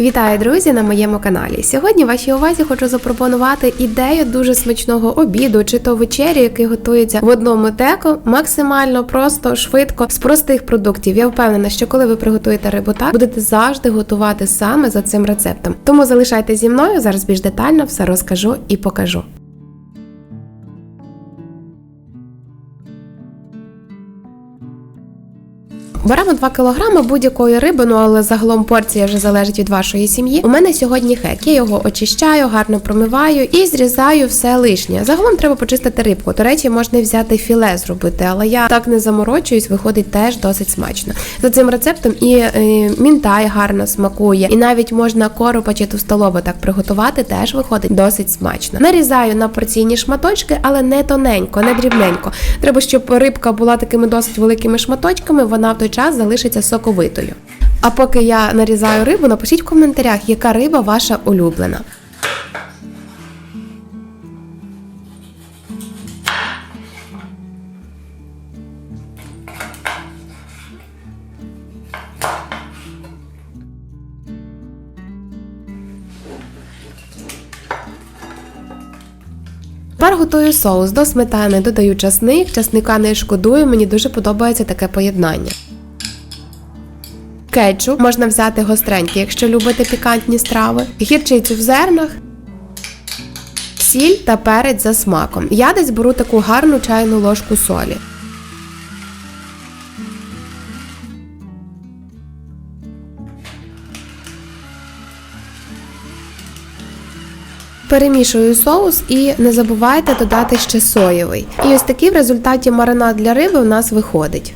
Вітаю, друзі, на моєму каналі. Сьогодні вашій увазі хочу запропонувати ідею дуже смачного обіду чи то вечері, який готується в одному теку, максимально просто, швидко, з простих продуктів. Я впевнена, що коли ви приготуєте рибу так, будете завжди готувати саме за цим рецептом. Тому залишайтеся зі мною, зараз більш детально все розкажу і покажу. Беремо 2 кг будь-якої риби, ну але загалом порція вже залежить від вашої сім'ї. У мене сьогодні хек. Я його очищаю, гарно промиваю і зрізаю все лишнє. Загалом треба почистити рибку. До речі, можна взяти філе зробити, але я так не заморочуюсь, виходить теж досить смачно. За цим рецептом і е, мінтай гарно смакує, і навіть можна коропа чи товстолобу так приготувати, теж виходить досить смачно. Нарізаю на порційні шматочки, але не тоненько, не дрібненько. Треба, щоб рибка була такими досить великими шматочками, вона в той час залишиться соковитою. А поки я нарізаю рибу, напишіть в коментарях, яка риба ваша улюблена. Тепер готую соус до сметани, додаю часник, часника не шкодую, мені дуже подобається таке поєднання. Кетчуп можна взяти гостренький, якщо любите пікантні страви, гірчицю в зернах, сіль та перець за смаком. Я десь беру таку гарну чайну ложку солі. Перемішую соус і не забувайте додати ще соєвий. І ось такий в результаті маринад для риби у нас виходить.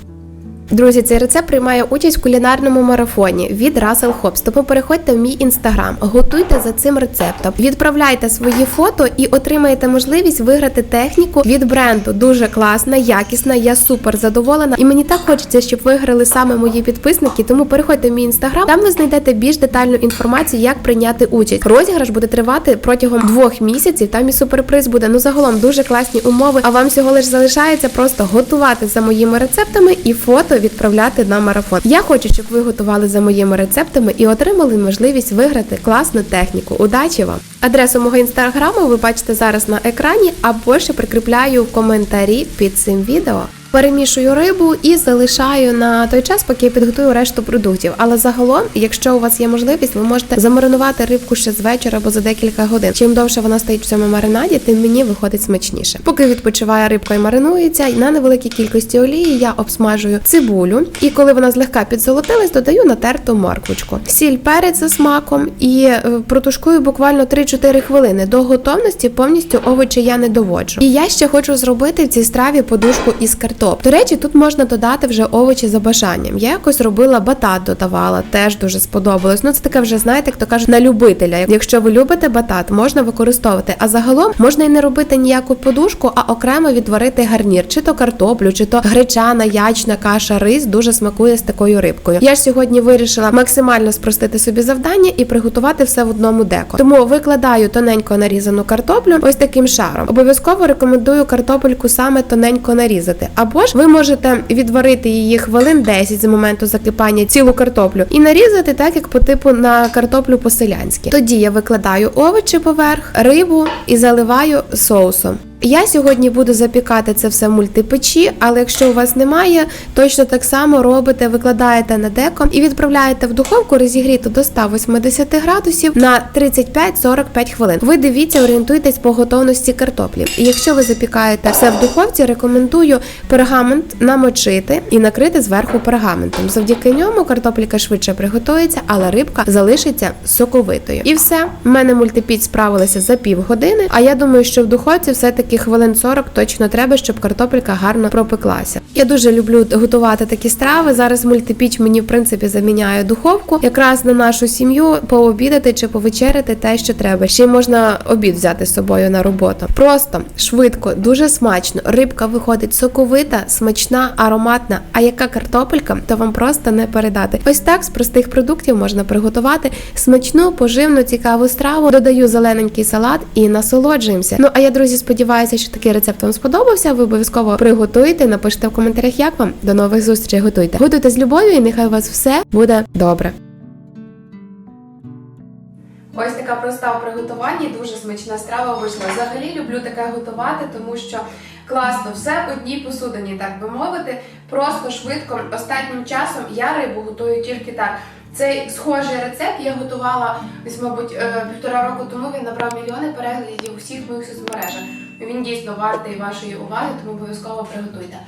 Друзі, цей рецепт приймає участь в кулінарному марафоні від Russell Hobbs. Тому переходьте в мій інстаграм, готуйте за цим рецептом, відправляйте свої фото і отримаєте можливість виграти техніку від бренду. Дуже класна, якісна. Я супер задоволена. І мені так хочеться, щоб виграли саме мої підписники. Тому переходьте в мій інстаграм. Там ви знайдете більш детальну інформацію, як прийняти участь. Розіграш буде тривати протягом двох місяців. Там і суперприз буде. Ну загалом дуже класні умови. А вам всього лиш залишається просто готувати за моїми рецептами і фото відправляти на марафон. Я хочу, щоб ви готували за моїми рецептами і отримали можливість виграти класну техніку. Удачі вам! Адресу мого інстаграму ви бачите зараз на екрані, або ще прикріпляю в коментарі під цим відео. Перемішую рибу і залишаю на той час, поки я підготую решту продуктів. Але загалом, якщо у вас є можливість, ви можете замаринувати рибку ще з вечора або за декілька годин. Чим довше вона стоїть в цьому маринаді, тим мені виходить смачніше. Поки відпочиває рибка і маринується, на невеликій кількості олії я обсмажую цибулю, і коли вона злегка підзолотилась, додаю натерту морквочку, сіль, перець за смаком і е, протушкую буквально 3-4 хвилини. До готовності повністю овочі я не доводжу. І я ще хочу зробити в цій страві подушку із картоплі. До речі, тут можна додати вже овочі за бажанням. Я якось робила батат, додавала, теж дуже сподобалось. Ну це таке вже знаєте, як то кажуть, на любителя. Якщо ви любите батат, можна використовувати. А загалом можна і не робити ніяку подушку, а окремо відварити гарнір, чи то картоплю, чи то гречана, ячна каша, рис дуже смакує з такою рибкою. Я ж сьогодні вирішила максимально спростити собі завдання і приготувати все в одному деко. Тому викладаю тоненько нарізану картоплю ось таким шаром. Обов'язково рекомендую картопельку саме тоненько нарізати. Або ж ви можете відварити її хвилин 10 з моменту закипання цілу картоплю і нарізати так, як по типу на картоплю по-селянськи. Тоді я викладаю овочі поверх, рибу і заливаю соусом. Я сьогодні буду запікати це все в мультипечі, але якщо у вас немає, точно так само робите, викладаєте на деко і відправляєте в духовку розігріту до 180 градусів на 35-45 хвилин. Ви дивіться, орієнтуйтесь по готовності картоплі. І якщо ви запікаєте все в духовці, рекомендую пергамент намочити і накрити зверху пергаментом. Завдяки ньому картопліка швидше приготується, але рибка залишиться соковитою. І все, в мене мультипіч справилася за півгодини. А я думаю, що в духовці все-таки хвилин 40 точно треба, щоб картопелька гарно пропеклася. Я дуже люблю готувати такі страви. Зараз мультипіч мені в принципі заміняє духовку. Якраз на нашу сім'ю пообідати чи повечеряти те, що треба. Ще можна обід взяти з собою на роботу. Просто швидко, дуже смачно. Рибка виходить соковита, смачна, ароматна. А яка картопелька, то вам просто не передати. Ось так з простих продуктів можна приготувати смачну, поживну, цікаву страву. Додаю зелененький салат і насолоджуємося. Ну а я, друзі, сподіваюся, що такий рецепт вам сподобався. Ви обов'язково приготуйте, напишіть в коментарях, як вам. До нових зустрічей готуйте. Готуйте з любов'ю, і нехай у вас все буде добре. Ось така проста в приготуванні, дуже смачна страва вийшла. Взагалі люблю таке готувати, тому що класно, все в одній посудині, так би мовити. Просто швидко. Останнім часом я рибу готую тільки так. Цей схожий рецепт я готувала десь, мабуть, е, півтора року тому. Він набрав мільйони переглядів у всіх моїх соцмережах. Він дійсно вартий вашої уваги, тому обов'язково приготуйте.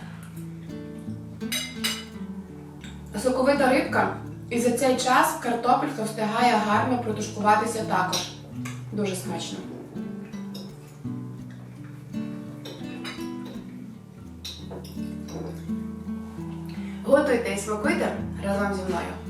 Соковита рибка, і за цей час картопелька встигає гарно протушкуватися також. Дуже смачно. Готуйте і смакуйте разом зі мною.